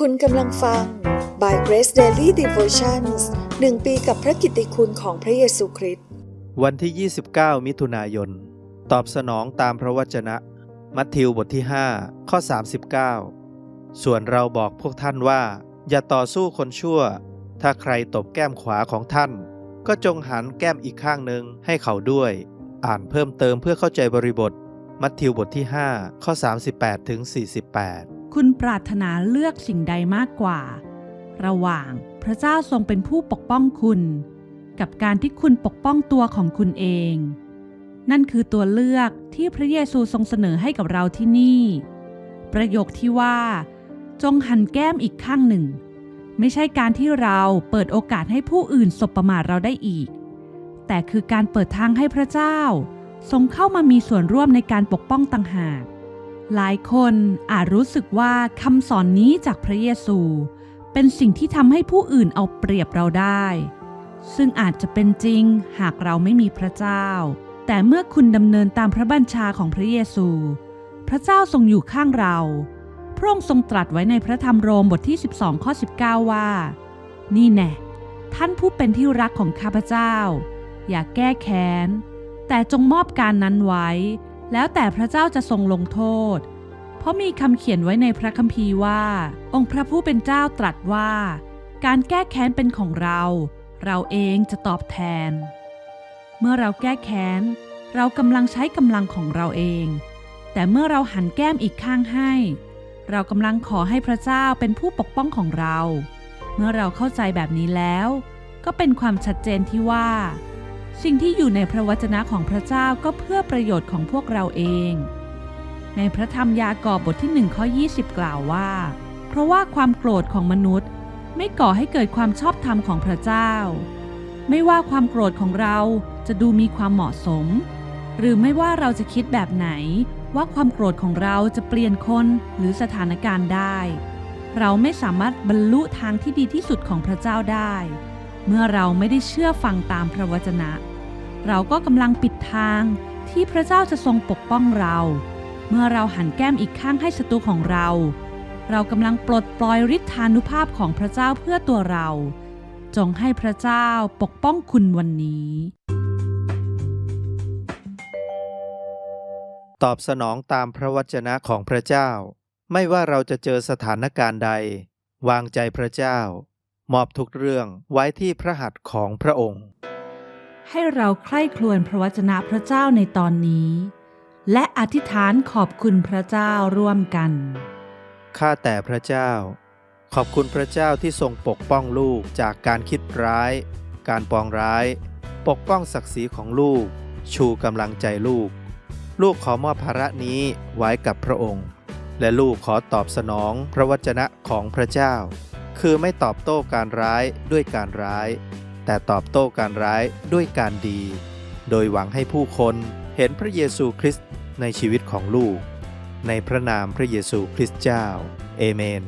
คุณกำลังฟัง By Grace Daily Devotions หนึ่งปีกับพระกิตติคุณของพระเยซูคริสต์ วันที่ 29 มิถุนายน ตอบสนองตามพระวจนะ มัทธิวบทที่ 5 ข้อ 39 ส่วนเราบอกพวกท่านว่า อย่าต่อสู้คนชั่ว ถ้าใครตบแก้มขวาของท่าน ก็จงหันแก้มอีกข้างหนึ่งให้เขาด้วย อ่านเพิ่มเติมเพื่อเข้าใจบริบท มัทธิวบทที่ 5 ข้อ 38ถึง48 คุณปรารถนาเลือกสิ่งใดมากกว่า ระหว่างพระเจ้าทรงเป็นผู้ปกป้องคุณ กับการที่คุณปกป้องตัวของคุณเอง นั่นคือตัวเลือกที่พระเยซูทรงเสนอให้กับเราที่นี่ ประโยคที่ว่า จงหันแก้มอีกข้างหนึ่ง ไม่ใช่การที่เราเปิดโอกาสให้ผู้อื่นสบประมาทเราได้อีก แต่คือการเปิดทางให้พระเจ้า ทรงเข้ามามีส่วนร่วมในการปกป้องต่างหาก หลายคนอาจรู้สึกว่าคำสอนนี้จากพระเยซู เป็นสิ่งที่ทำให้ผู้อื่นเอาเปรียบเราได้ ซึ่งอาจจะเป็นจริงหากเราไม่มีพระเจ้า แต่เมื่อคุณดำเนินตามพระบัญชาของพระเยซู พระเจ้าทรงอยู่ข้างเรา พระองค์ทรงตรัสไว้ในพระธรรมโรมบทที่ 12 ข้อ 19 ว่า นี่แน่ท่านผู้เป็นที่รักของข้าพเจ้า อย่าแก้แค้น แต่จงมอบการนั้นไว้ แล้วแต่พระเจ้าจะทรงลงโทษ เพราะมีคำเขียนไว้ในพระคัมภีร์ว่า องค์พระผู้เป็นเจ้าตรัสว่า การแก้แค้นเป็นของเรา เราเองจะตอบแทน เมื่อเราแก้แค้น เรากำลังใช้กำลังของเราเอง แต่เมื่อเราหันแก้มอีกข้างให้ เรากำลังขอให้พระเจ้าเป็นผู้ปกป้องของเรา เมื่อเราเข้าใจแบบนี้แล้ว ก็เป็นความชัดเจนที่ว่า สิ่งที่อยู่ในพระวจนะของพระเจ้าก็เพื่อประโยชน์ของพวกเราเอง ในพระธรรมยากอบบทที่1ข้อ20 กล่าวว่า เพราะว่าความโกรธของมนุษย์ ไม่ก่อให้เกิดความชอบธรรมของพระเจ้า ไม่ว่าความโกรธของเราจะดูมีความเหมาะสม หรือไม่ว่าเราจะคิดแบบไหนว่าความโกรธของเราจะเปลี่ยนคนหรือสถานการณ์ได้ เราไม่สามารถบรรลุทางที่ดีที่สุดของพระเจ้าได้ เมื่อเราไม่ได้เชื่อฟังตามพระวจนะ เราก็กำลังปิดทางที่พระเจ้าจะทรงปกป้องเรา เมื่อเราหันแก้มอีกข้างให้ศัตรูของเรา เรากำลังปลดปล่อยฤทธานุภาพของพระเจ้าเพื่อตัวเรา จงให้พระเจ้าปกป้องคุณวันนี้ ตอบสนองตามพระวจนะของพระเจ้า ไม่ว่าเราจะเจอสถานการณ์ใด วางใจพระเจ้ามอบทุกเรื่องไว้ที่พระหัตถ์ของพระองค์ ให้เราใคร่ครวญพระวจนะพระเจ้าในตอนนี้ และอธิษฐานขอบคุณพระเจ้าร่วมกัน ข้าแต่พระเจ้า ขอบคุณพระเจ้าที่ทรงปกป้องลูกจากการคิดร้าย การปองร้าย ปกป้องศักดิ์ศรีของลูก ชูกำลังใจลูก ลูกขอมอบภาระนี้ไว้กับพระองค์ และลูกขอตอบสนองพระวจนะของพระเจ้า คือไม่ตอบโต้การร้ายด้วยการร้าย แต่ตอบโต้การร้ายด้วยการดี โดยหวังให้ผู้คนเห็นพระเยซูคริสต์ในชีวิตของลูก ในพระนามพระเยซูคริสต์เจ้า เอเมน